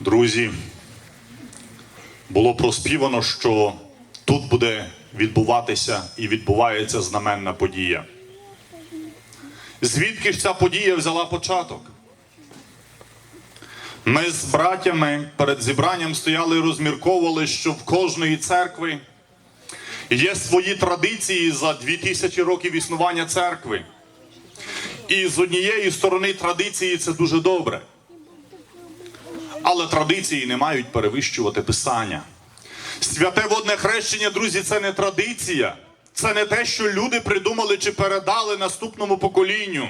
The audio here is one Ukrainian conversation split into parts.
Друзі, було проспівано, що тут буде відбуватися і відбувається знаменна подія. Звідки ж ця подія взяла початок? Ми з братями перед зібранням стояли і розмірковували, що в кожної церкви є свої традиції за 2000 років існування церкви. І з однієї сторони традиції це дуже добре. Але традиції не мають перевищувати писання. Святе водне хрещення, друзі, це не традиція. Це не те, що люди придумали чи передали наступному поколінню.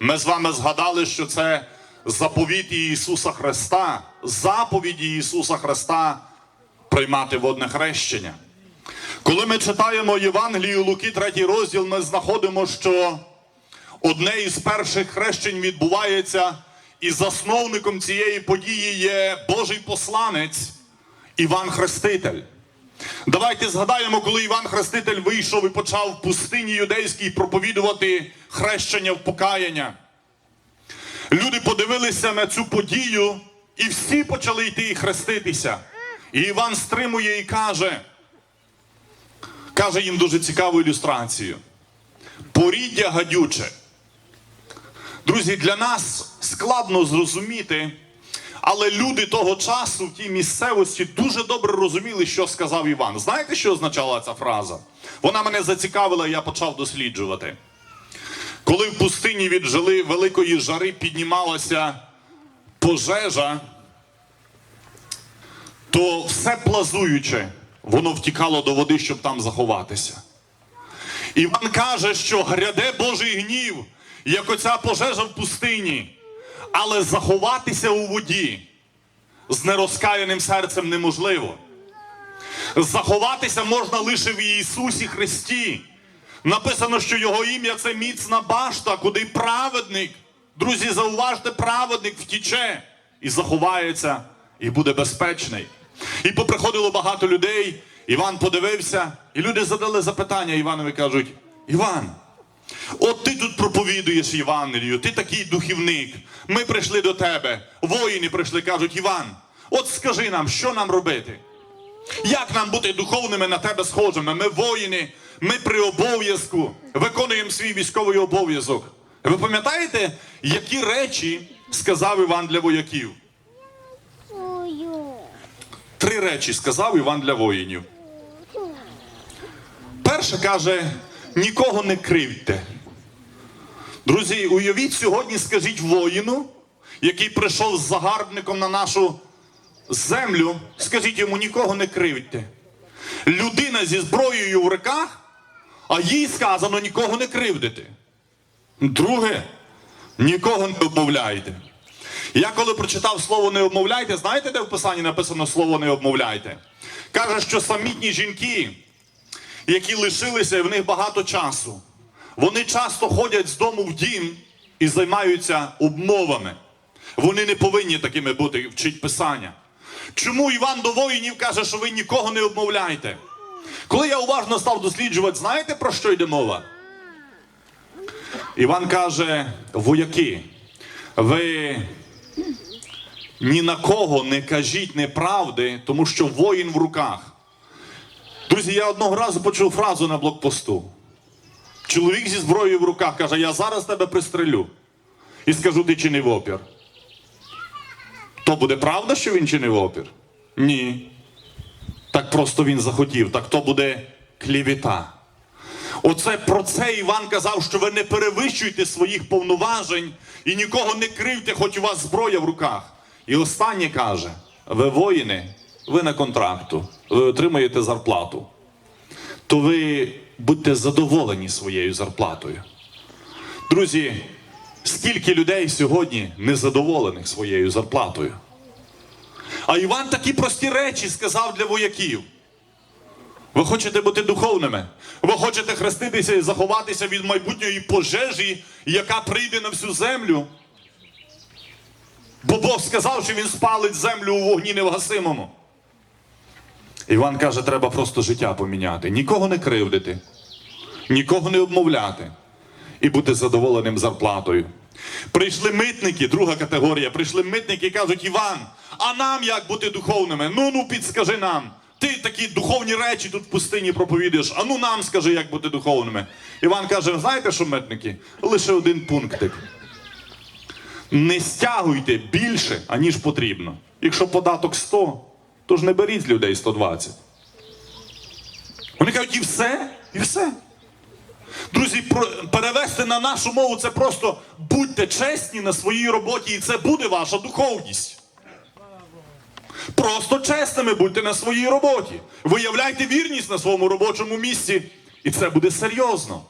Ми з вами згадали, що це заповіт Ісуса Христа, заповіді Ісуса Христа приймати водне хрещення. Коли ми читаємо Євангелію Луки, третій розділ, ми знаходимо, що одне із перших хрещень відбувається, і засновником цієї події є Божий посланець Іван Хреститель. Давайте згадаємо, коли Іван Хреститель вийшов і почав в пустині юдейській проповідувати хрещення в покаяння. Люди подивилися на цю подію, і всі почали йти і хреститися. І Іван стримує і каже, каже їм дуже цікаву ілюстрацію. Поріддя гадюче. Друзі, для нас складно зрозуміти, але люди того часу в тій місцевості дуже добре розуміли, що сказав Іван. Знаєте, що означала ця фраза? Вона мене зацікавила, і я почав досліджувати. Коли в пустині від жили великої жари піднімалася пожежа, то все плазуюче, воно втікало до води, щоб там заховатися. Іван каже, що гряде Божий гнів, як оця пожежа в пустині, але заховатися у воді з нерозкаяним серцем неможливо. Заховатися можна лише в Ісусі Христі. Написано, що Його ім'я це міцна башта, куди праведник. Друзі, зауважте, праведник втіче і заховається, і буде безпечний. І поприходило багато людей. Іван подивився, і люди задали запитання Іванові кажуть: Іван, от ти тут проповідуєш Євангелію, ти такий духівник. Ми прийшли до тебе, воїни прийшли, кажуть, Іван, от скажи нам, що нам робити? Як нам бути духовними на тебе схожими? Ми воїни, ми при обов'язку виконуємо свій військовий обов'язок. Ви пам'ятаєте, які речі сказав Іван для вояків? Три речі сказав Іван для воїнів. Перше каже: нікого не кривдьте. Друзі, уявіть сьогодні, скажіть воїну, який прийшов з загарбником на нашу землю, скажіть йому, нікого не кривдьте. Людина зі зброєю в руках, а їй сказано нікого не кривдити. Друге, нікого не обмовляйте. Я коли прочитав слово не обмовляйте, знаєте, де в Писанні написано слово не обмовляйте? Каже, що самітні жінки, які лишилися, і в них багато часу, вони часто ходять з дому в дім і займаються обмовами. Вони не повинні такими бути, вчить Писання. Чому Іван до воїнів каже, що ви нікого не обмовляйте? Коли я уважно став досліджувати, знаєте про що йде мова? Іван каже: вояки, ви ні на кого не кажіть неправди, тому що воїн в руках. Друзі, я одного разу почув фразу на блокпосту. Чоловік зі зброєю в руках каже: Я зараз тебе пристрелю. І скажу, ти чинив опір. То буде правда, що він чинив опір? Ні. Так просто він захотів, так то буде клівіта. Оце про це Іван казав, що ви не перевищуйте своїх повноважень і нікого не кривте, хоч у вас зброя в руках. І останнє каже: ви воїни, ви на контракту, ви отримаєте зарплату. То ви будьте задоволені своєю зарплатою. Друзі, скільки людей сьогодні незадоволених своєю зарплатою? А Іван такі прості речі сказав для вояків. Ви хочете бути духовними. Ви хочете хреститися і заховатися від майбутньої пожежі, яка прийде на всю землю. Бо Бог сказав, що він спалить землю у вогні невгасимому. Іван каже, треба просто життя поміняти. Нікого не кривдити, нікого не обмовляти і бути задоволеним зарплатою. Прийшли митники, друга категорія. Прийшли митники і кажуть: Іван, а нам як бути духовними? Ну ну підскажи нам. Ти такі духовні речі тут в пустині проповідуєш. А ну нам скажи, як бути духовними. Іван каже: знаєте що, митники? Лише один пунктик. Не стягуйте більше, аніж потрібно. Якщо податок 100, то ж не беріть людей 120. Вони кажуть, і все, і все. Друзі, перевести на нашу мову це просто будьте чесні на своїй роботі, і це буде ваша духовність. Просто чесними будьте на своїй роботі. Виявляйте вірність на своєму робочому місці, і це буде серйозно.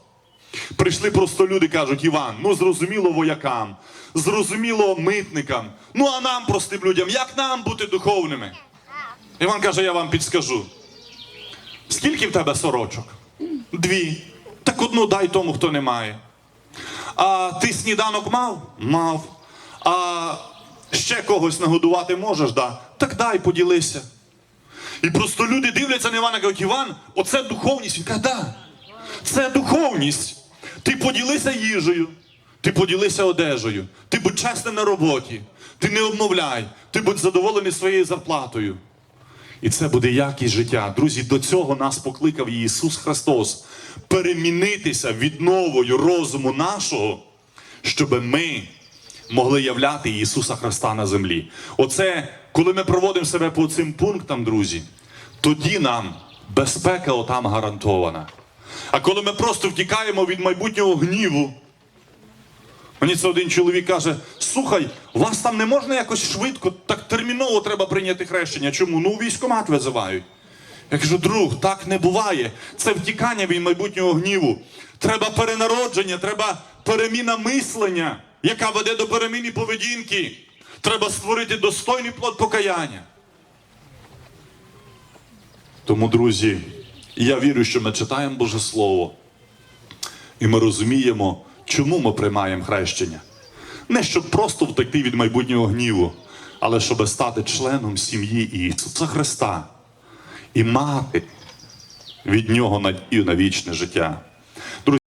Прийшли просто люди, кажуть, Іван, ну зрозуміло воякам, зрозуміло митникам, ну а нам, простим людям, як нам бути духовними? Іван каже, я вам підскажу. Скільки в тебе сорочок? Дві. Так одну дай тому, хто не має. А ти сніданок мав? Мав. А ще когось нагодувати можеш, да? Так дай, поділися. І просто люди дивляться на Івана і кажуть, Іван, оце духовність. Він каже, да. Це духовність. Ти поділися їжею, ти поділися одежею, ти будь чесним на роботі, ти не обмовляй, ти будь задоволений своєю зарплатою. І це буде якість життя. Друзі, до цього нас покликав Ісус Христос перемінитися відновою розуму нашого, щоб ми могли являти Ісуса Христа на землі. Оце, коли ми проводимо себе по цим пунктам, друзі, тоді нам безпека отам гарантована. А коли ми просто втікаємо від майбутнього гніву, Мені це один чоловік каже: слухай, вас там не можна якось швидко, так терміново треба прийняти хрещення. Чому? Ну, у військкомат визивають. Я кажу, друг, так не буває. Це втікання від майбутнього гніву. Треба перенародження, треба переміна мислення, яка веде до переміни поведінки. Треба створити достойний плод покаяння. Тому, друзі, я вірю, що ми читаємо Боже Слово. І ми розуміємо, чому ми приймаємо хрещення. Не щоб просто втекти від майбутнього гніву, але щоб стати членом сім'ї Ісуса Христа і мати від Нього надію на вічне життя.